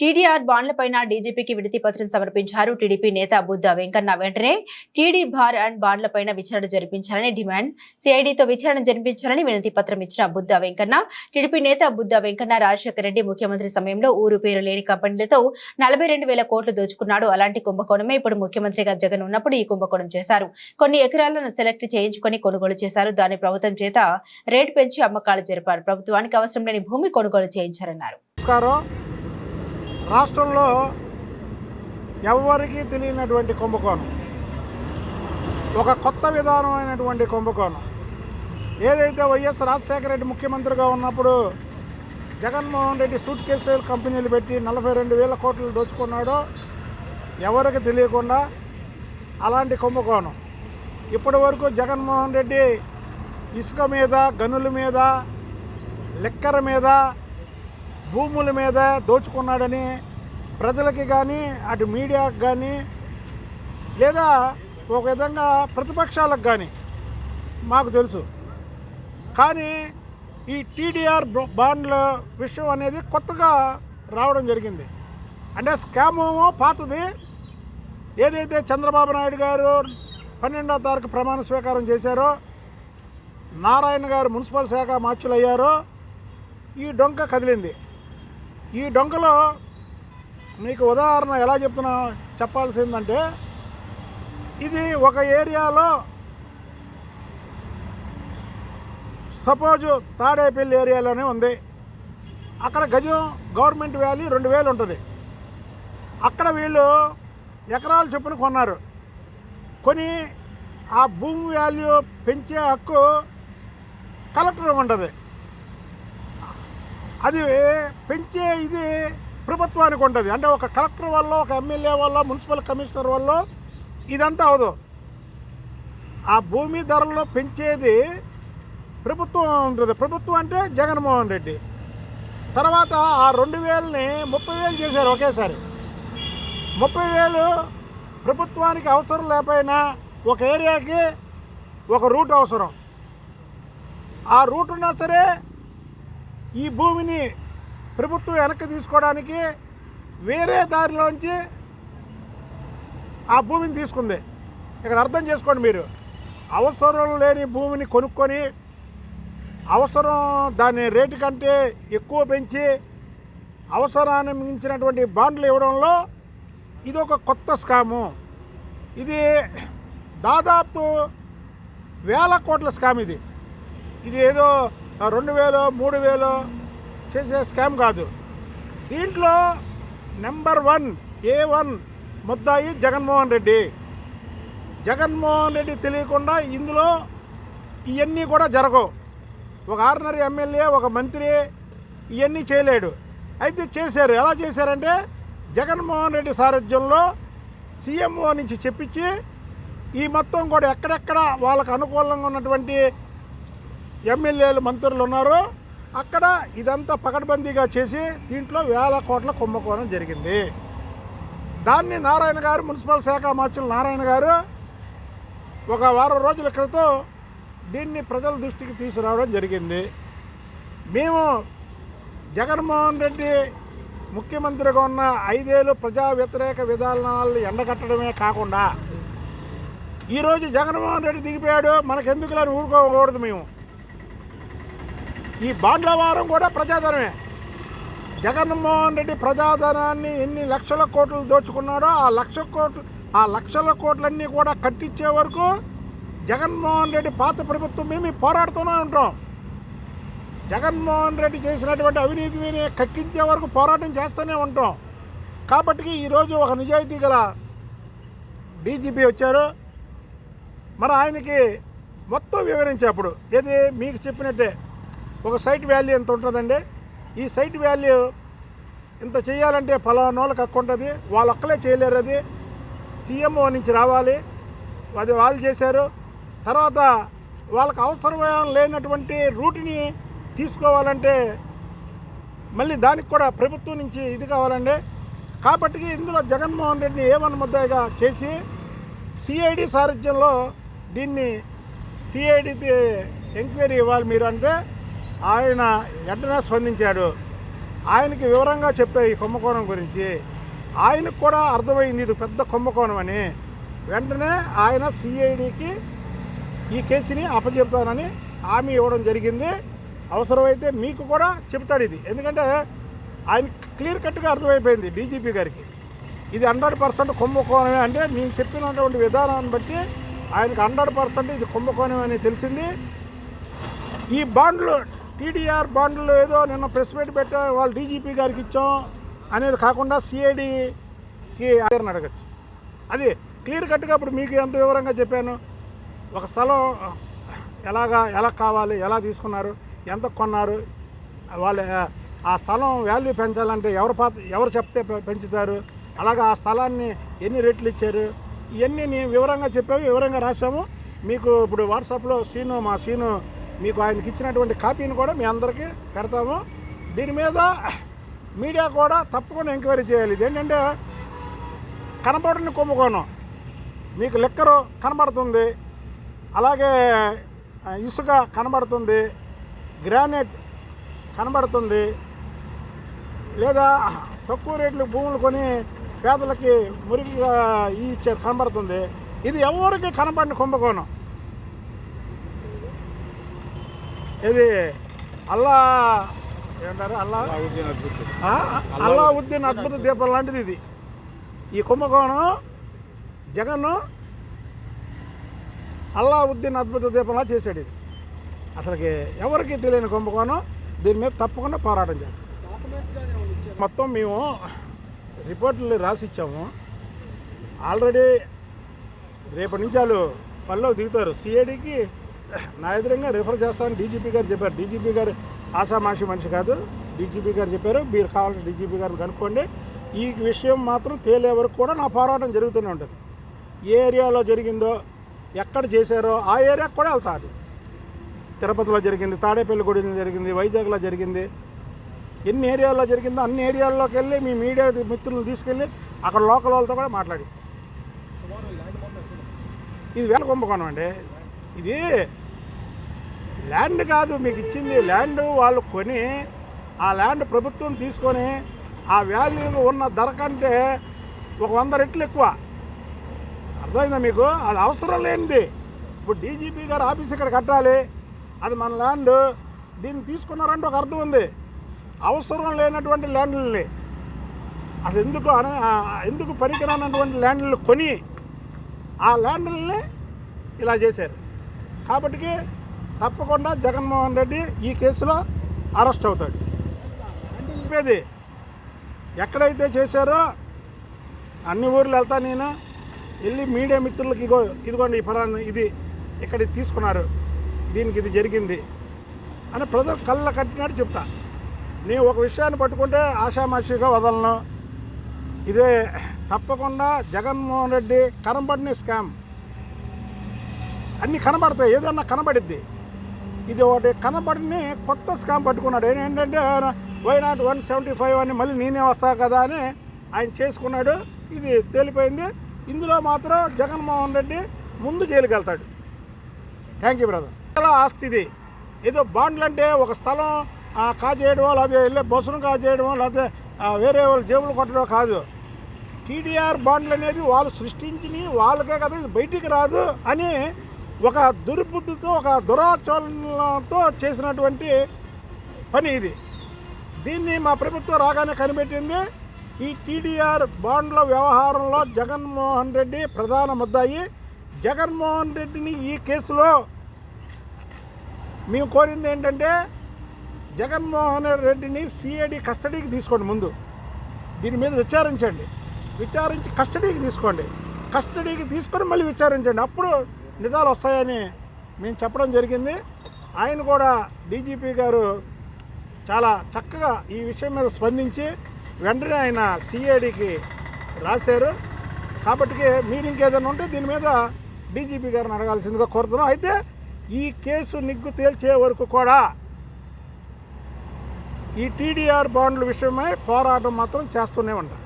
TDR బాండ్లపైన డీజీపీకి వినతి పత్రం సమర్పించారు. టీడీపీ నేత బుద్ధ వెంకన్న వెంటనే టీడీ బార్ అండ్ బాండ్లపైన విచారణ జరిపించాలని డిమాండ్. సిఐడితో విచారణ జరిపించాలని వినతి పత్రం ఇచ్చిన బుద్ధ వెంకన్న టీడీపీ నేత బుద్ధ వెంకన్న రాజశేఖర రెడ్డి ముఖ్యమంత్రి సమయంలో ఊరు పేరు లేని కంపెనీలతో నలభై రెండు వేల కోట్లు దోచుకున్నాడు. అలాంటి కుంభకోణమే ఇప్పుడు ముఖ్యమంత్రిగా జగన్ ఉన్నప్పుడు ఈ కుంభకోణం చేశారు. కొన్ని ఎకరాలను సెలెక్ట్ చేయించుకొని కొనుగోలు చేశారు. దాని ప్రభుత్వం చేత రేటు పెంచి అమ్మకాలు జరిపారు. ప్రభుత్వానికి అవసరం లేని భూమి కొనుగోలు చేయించారన్నారు. రాష్ట్రంలో ఎవరికీ తెలియనటువంటి కుంభకోణం. ఒక కొత్త విధానమైనటువంటి కుంభకోణం. ఏదైతే వైఎస్ రాజశేఖర రెడ్డి ముఖ్యమంత్రిగా ఉన్నప్పుడు జగన్మోహన్ రెడ్డి సూట్ కేసులు కంపెనీలు పెట్టి నలభై రెండు వేల కోట్లు దోచుకున్నాడో ఎవరికి తెలియకుండా అలాంటి కుంభకోణం. ఇప్పటి వరకు జగన్మోహన్ రెడ్డి ఇసుక మీద గనుల మీద లెక్కర మీద భూముల మీద దోచుకున్నాడని ప్రజలకి కానీ అటు మీడియాకి కానీ లేదా ఒక విధంగా ప్రతిపక్షాలకు కానీ మాకు తెలుసు. కానీ ఈ టీడీఆర్ బాండ్ల విషయం అనేది కొత్తగా రావడం జరిగింది. అంటే స్కామ్ పాతది. ఏదైతే చంద్రబాబు నాయుడు గారు పన్నెండో తారీఖు ప్రమాణ స్వీకారం చేశారో నారాయణ గారు మున్సిపల్ శాఖ మార్చులు అయ్యారో ఈ డొంక కదిలింది. ఈ డొంకలో మీకు ఉదాహరణ ఎలా చెప్తున్నా చెప్పాల్సిందంటే ఇది ఒక ఏరియాలో సపోజు తాడేపల్లి ఏరియాలోనే ఉంది. అక్కడ గజం గవర్నమెంట్ వ్యాలీ రెండు వేలు ఉంటుంది. అక్కడ వీళ్ళు ఎకరాలు చొప్పున కొన్నారు. కొని ఆ భూమి వాల్యూ పెంచే హక్కు కలెక్టర్ ఉంటుంది. అది పెంచే ఇది ప్రభుత్వానికి ఉంటుంది అంటే ఒక కలెక్టర్ వల్ల ఒక ఎమ్మెల్యే వల్ల మున్సిపల్ కమిషనర్ వల్ల ఇదంతా అవదు. ఆ భూమి ధరలు పెంచేది ప్రభుత్వం ఉంటుంది. ప్రభుత్వం అంటే జగన్మోహన్ రెడ్డి. తర్వాత ఆ రెండు వేలని ముప్పై వేలు చేశారు ఒకేసారి. ముప్పై వేలు ప్రభుత్వానికి అవసరం లేకపోయినా ఒక ఏరియాకి ఒక రూట్ అవసరం. ఆ రూట్ ఉన్నా సరే ఈ భూమిని ప్రభుత్వం వెనక్కి తీసుకోవడానికి వేరే దారిలోంచి ఆ భూమిని తీసుకుంది. ఇక్కడ అర్థం చేసుకోండి మీరు. అవసరం లేని భూమిని కొనుక్కొని అవసరం దాని రేటు కంటే ఎక్కువ పెంచి అవసరాన్ని మించినటువంటి బాండ్లు ఇవ్వడంలో ఇది ఒక కొత్త స్కాము. ఇది దాదాపు వేల కోట్ల స్కామ్ ఇది. ఇది ఏదో రెండు వేలు మూడు వేలు చేసే స్కామ్ కాదు. దీంట్లో నెంబర్ వన్ ఏ వన్ ముద్దాయి జగన్మోహన్ రెడ్డి. జగన్మోహన్ రెడ్డి తెలియకుండా ఇందులో ఇవన్నీ కూడా జరగవు. ఒక ఆర్డినరీ ఎమ్మెల్యే ఒక మంత్రి ఇవన్నీ చేయలేడు. అయితే చేశారు. ఎలా చేశారంటే జగన్మోహన్ రెడ్డి సారథ్యంలో సీఎంఓ నుంచి చెప్పించి ఈ మొత్తం కూడా ఎక్కడెక్కడ వాళ్ళకు అనుకూలంగా ఉన్నటువంటి ఎమ్మెల్యేలు మంత్రులు ఉన్నారో అక్కడ ఇదంతా పకడ్బందీగా చేసి దీంట్లో వేల కోట్ల కుంభకోణం జరిగింది. దాన్ని నారాయణ గారు మున్సిపల్ శాఖ మార్చులు నారాయణ గారు ఒక వారం రోజుల క్రితం దీన్ని ప్రజల దృష్టికి తీసుకురావడం జరిగింది. మేము జగన్మోహన్ రెడ్డి ముఖ్యమంత్రిగా ఉన్న ఐదేళ్ళు ప్రజా వ్యతిరేక విధానాలను ఎండగట్టడమే కాకుండా ఈరోజు జగన్మోహన్ రెడ్డి దిగిపోయాడు మనకెందుకులని ఊరుకోకూడదు మేము. ఈ బాండ్ల వారం కూడా ప్రజాధనమే. జగన్మోహన్ రెడ్డి ప్రజాధనాన్ని ఎన్ని లక్షల కోట్లు దోచుకున్నాడో ఆ లక్ష కోట్లు ఆ లక్షల కోట్లన్నీ కూడా కట్టించే వరకు జగన్మోహన్ రెడ్డి పాత ప్రభుత్వం మేము పోరాడుతూనే ఉంటాం. జగన్మోహన్ రెడ్డి చేసినటువంటి అవినీతిని కక్కించే వరకు పోరాటం చేస్తూనే ఉంటాం. కాబట్టి ఈరోజు ఒక నిజాయితీ గల డీజీపీ వచ్చారు. మరి ఆయనకి మొత్తం వివరించేప్పుడు ఏది మీకు చెప్పినట్టే ఒక సైట్ వాల్యూ ఎంత ఉంటుందండి? ఈ సైట్ వాల్యూ ఇంత చేయాలంటే ఫలానోళ్ళకి హక్కు ఉంటుంది. వాళ్ళు ఒక్కలే చేయలేరు అది. సీఎంఓ నుంచి రావాలి. అది వాళ్ళు చేశారు. తర్వాత వాళ్ళకి అవసరం లేనటువంటి రూట్ని తీసుకోవాలంటే మళ్ళీ దానికి కూడా ప్రభుత్వం నుంచి ఇది కావాలండి. కాబట్టి ఇందులో జగన్మోహన్ రెడ్డిని ఏమన్న ముద్దాయిగా చేసి సిఐడి సారథ్యంలో దీన్ని సిఐడి ఎంక్వైరీ ఇవ్వాలి మీరు అంటే ఆయన వెంటనే స్పందించాడు. ఆయనకి వివరంగా చెప్పే ఈ కుంభకోణం గురించి ఆయనకు కూడా అర్థమైంది ఇది పెద్ద కుంభకోణం అని. వెంటనే ఆయన సిఐడికి ఈ కేసుని అప్పచెప్తానని హామీ ఇవ్వడం జరిగింది. అవసరమైతే మీకు కూడా చెప్తాడు ఇది. ఎందుకంటే ఆయన క్లియర్ కట్గా అర్థమైపోయింది డీజీపీ గారికి. ఇది హండ్రెడ్ పర్సెంట్ కుంభకోణమే అంటే నేను చెప్పినటువంటి విధానాన్ని బట్టి ఆయనకు హండ్రెడ్ పర్సెంట్ ఇది కుంభకోణం అని తెలిసింది. ఈ బాండ్లు టీడీఆర్ బాండ్లు ఏదో నిన్న ప్రెస్ మీట్ పెట్టా వాళ్ళు డీజీపీ గారికి ఇచ్చాం అనేది కాకుండా సిఐడికి అడగచ్చు. అది క్లియర్ కట్గా ఇప్పుడు మీకు ఎంత వివరంగా చెప్పాను. ఒక స్థలం ఎలాగా ఎలా కావాలి ఎలా తీసుకున్నారు ఎంత కొన్నారు వాళ్ళ ఆ స్థలం వాల్యూ పెంచాలంటే ఎవరు పాత ఎవరు చెప్తే పెంచుతారు అలాగా ఆ స్థలాన్ని ఎన్ని రెట్లు ఇచ్చారు ఇవన్నీ నేను వివరంగా చెప్పాము వివరంగా రాసాము మీకు ఇప్పుడు వాట్సాప్లో సీను మా సీను మీకు ఆయనకి ఇచ్చినటువంటి కాపీని కూడా మీ అందరికీ పెడతాము. దీని మీద మీడియా కూడా తప్పకుండా ఎంక్వైరీ చేయాలి. ఇది ఏంటంటే కనపడని కుంభకోణం. మీకు లెక్కరు కనబడుతుంది. అలాగే ఇసుక కనబడుతుంది. గ్రానైట్ కనబడుతుంది. లేదా తక్కువ రేట్లు భూములు కొని పేదలకి మురికిగా ఇచ్చే కనబడుతుంది. ఇది ఎవరికి కనబడిన కుంభకోణం. ఇది అల్లా ఏమంటారు? అల్లా? అల్లావుద్దీన్ అద్భుత దీపం లాంటిది ఇది. ఈ కుంభకోణం జగన్ అల్లావుద్దీన్ అద్భుత దీపంలా చేశాడు ఇది. అసలుకి ఎవరికి తెలియని కుంభకోణం దీని మీద తప్పకుండా పోరాటం చేస్తాం. మొత్తం మేము రిపోర్టులు రాసి ఇచ్చాము. ఆల్రెడీ రేపటి నుంచి వాళ్ళు పనిలో దిగుతారు. సిఐడికి నా ఎదురుగా రిఫర్ చేస్తానని డీజీపీ గారు చెప్పారు. డీజీపీ గారు ఆషామాషి మనిషి కాదు. డీజీపీ గారు చెప్పారు మీరు కావాలంటే డీజీపీ గారిని కనుక్కోండి. ఈ విషయం మాత్రం తేలే వరకు కూడా నా పోరాటం జరుగుతూనే ఉంటుంది. ఏ ఏరియాలో జరిగిందో ఎక్కడ చేశారో ఆ ఏరియాకి కూడా వెళ్తాను తిరుపతిలో జరిగింది తాడేపల్లిగూడెలో జరిగింది వైజాగ్లో జరిగింది. ఎన్ని ఏరియాల్లో జరిగిందో అన్ని ఏరియాల్లోకి వెళ్ళి మీ మీడియా మిత్రులను తీసుకెళ్ళి అక్కడ లోకల్ వాళ్ళతో కూడా మాట్లాడి. ఇది వేల కుంభకోణం అండి. ఇది ల్యాండ్ కాదు మీకు ఇచ్చింది ల్యాండ్ వాళ్ళు కొని ఆ ల్యాండ్ ప్రభుత్వం తీసుకొని ఆ వాల్యూ ఉన్న ధర కంటే ఒక వంద రెట్లు ఎక్కువ. అర్థమైందా మీకు? అది అవసరం లేనిది. ఇప్పుడు డీజీపీ గారు ఆఫీస్ ఇక్కడ కట్టాలి. అది మన ల్యాండ్. దీన్ని తీసుకున్నారంటే ఒక అర్థం ఉంది. అవసరం లేనటువంటి ల్యాండ్లని. అసలు ఎందుకు అన ఎందుకు పనికిరానటువంటి ల్యాండ్లు కొని ఆ ల్యాండ్లని ఇలా చేశారు. కాబట్టి తప్పకుండా జగన్మోహన్ రెడ్డి ఈ కేసులో అరెస్ట్ అవుతాడు. చెప్పేది ఎక్కడైతే చేశారో అన్ని ఊర్లు వెళ్తా నేను వెళ్ళి మీడియా మిత్రులకి ఇగో ఇదిగోండి ఈ ఫలానా ఇది ఇక్కడ తీసుకున్నారు దీనికి ఇది జరిగింది అని ప్రజలు కళ్ళ కట్టినట్టు చెప్తా. నేను ఒక విషయాన్ని పట్టుకుంటే ఆషామాషిగా వదలను. ఇదే తప్పకుండా జగన్మోహన్ రెడ్డి కరంబడిని స్కామ్. అన్నీ కనబడతాయి ఏదన్నా కనబడిద్ది. ఇది ఒకటి కనబడిని కొత్త స్కామ్ పట్టుకున్నాడు. ఏంటంటే ఆయన why not one seventy five అని మళ్ళీ నేనే వస్తా కదా అని ఆయన చేసుకున్నాడు. ఇది తేలిపోయింది. ఇందులో మాత్రం జగన్మోహన్ రెడ్డి ముందు జైలుకి వెళ్తాడు. థ్యాంక్ యూ బ్రదర్ చాలా ఆస్తి ఇది. ఏదో బాండ్లు అంటే ఒక స్థలం కాజేయడమో లేకపోతే వెళ్ళే బస్సును కాజేయడమో లేకపోతే వేరే వాళ్ళు జేబులు కొట్టడం కాదు. టీడీఆర్ బాండ్లు అనేది వాళ్ళు సృష్టించి వాళ్ళకే కదా ఇది బయటికి రాదు అని ఒక దుర్బుద్ధితో ఒక దురాచరణతో చేసినటువంటి పని ఇది. దీన్ని మా ప్రభుత్వం రాగానే కనిపెట్టింది. ఈ టీడీఆర్ బాండ్ల వ్యవహారంలో జగన్మోహన్ రెడ్డి ప్రధాన ముద్దాయి. జగన్మోహన్ రెడ్డిని ఈ కేసులో మేము కోరింది ఏంటంటే జగన్మోహన్ రెడ్డిని సిఐడి కస్టడీకి తీసుకోండి ముందు. దీని మీద విచారించండి. విచారించి కస్టడీకి తీసుకోండి. కస్టడీకి తీసుకొని మళ్ళీ విచారించండి. అప్పుడు నిజాలు వస్తాయని మేము చెప్పడం జరిగింది. ఆయన కూడా డీజీపీ గారు చాలా చక్కగా ఈ విషయం మీద స్పందించి వెంటనే ఆయన సిఐడికి రాశారు. కాబట్టి మీరు ఇంకేదైనా ఉంటే దీని మీద డీజీపీ గారిని అడగాల్సిందిగా కోరుతున్నాం. అయితే ఈ కేసు నిగ్గు తేల్చే వరకు కూడా ఈ టీడీఆర్ బాండ్ల విషయమై పోరాటం మాత్రం చేస్తూనే ఉంటాం.